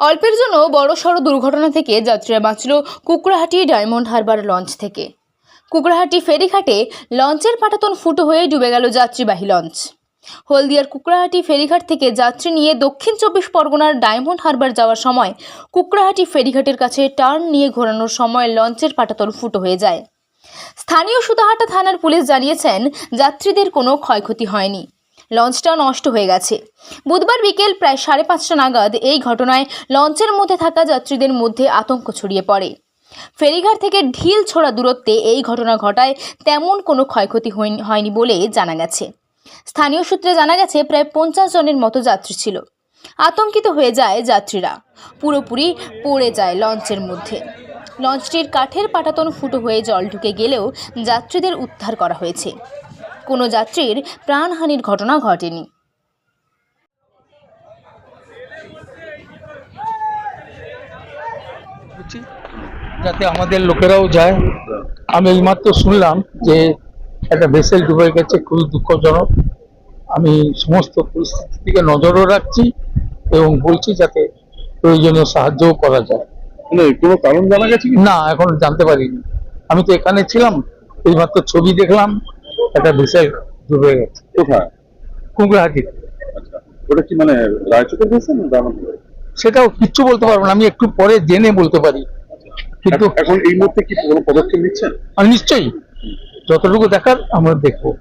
অল্পের জন্য বড় সড় দুর্ঘটনা থেকে যাত্রীরা বাঁচল কুকড়াহাটি ডায়মন্ড হারবার লঞ্চ থেকে। কুকড়াহাটি ফেরিঘাটে লঞ্চের পাটাতন ফুটো হয়ে ডুবে গেল যাত্রীবাহী লঞ্চ। হলদিয়ার কুকড়াহাটি ফেরিঘাট থেকে যাত্রী নিয়ে দক্ষিণ চব্বিশ পরগনার ডায়মন্ড হারবার যাওয়ার সময় কুকড়াহাটি ফেরিঘাটের কাছে টার্ন নিয়ে ঘোরানোর সময় লঞ্চের পাটাতন ফুটো হয়ে যায়। স্থানীয় সুতাহাটা থানার পুলিশ জানিয়েছেন, যাত্রীদের কোনো ক্ষয়ক্ষতি হয়নি। লঞ্চটা নষ্ট হয়ে গেছে। বুধবার বিকেল প্রায় সাড়ে পাঁচটা নাগাদ এই ঘটনায় লঞ্চের মধ্যে থাকা যাত্রীদের মধ্যে আতঙ্ক ছড়িয়ে পড়ে। ফেরিঘাট থেকে ঢিল ছোড়া দূরত্বে এই ঘটনা ঘটায় তেমন কোনো ক্ষয়ক্ষতি হয়নি- বলে জানা গেছে। স্থানীয় সূত্রে জানা গেছে, প্রায় পঞ্চাশ জনের মতো যাত্রী ছিল। আতঙ্কিত হয়ে যায় যাত্রীরা। পুরোপুরি পড়ে যায় লঞ্চের মধ্যে। লঞ্চটির কাঠের পাটাতন ফুটো হয়ে জল ঢুকে গেলেও যাত্রীদের উদ্ধার করা হয়েছে। কোনো যাত্রীর প্রাণহানির ঘটনা ঘটেনি। যাতে আমাদের লোকেরাও যায়। আমি এইমাত্র শুনলাম যে একটা ভেসেল ডুবে গেছে খুবই দুঃখজনক। আমি সমস্ত পরিস্থিতির দিকে নজরও রাখছি এবং বলছি যাতে প্রয়োজনীয় সাহায্যও করা যায়। মানে কোনো কারণ জানা গেছে না এখন জানতে পারিনি। আমি তো এখানে ছিলাম এইমাত্র ছবি দেখলাম। একটা ভেসেল ডুবে গেছে। কোথায়? কুমড়াহাটি। আচ্ছা ওটা কি মানে রায়চকের হয়েছে না সেটাও কিচ্ছু বলতে পারব না আমি একটু পরে জেনে বলতে পারি। কিন্তু এখন- এই মুহূর্তে কি কোনো পদক্ষেপ নিচ্ছেন? নিশ্চয়ই। যতটুকু দেখার আমরা দেখব।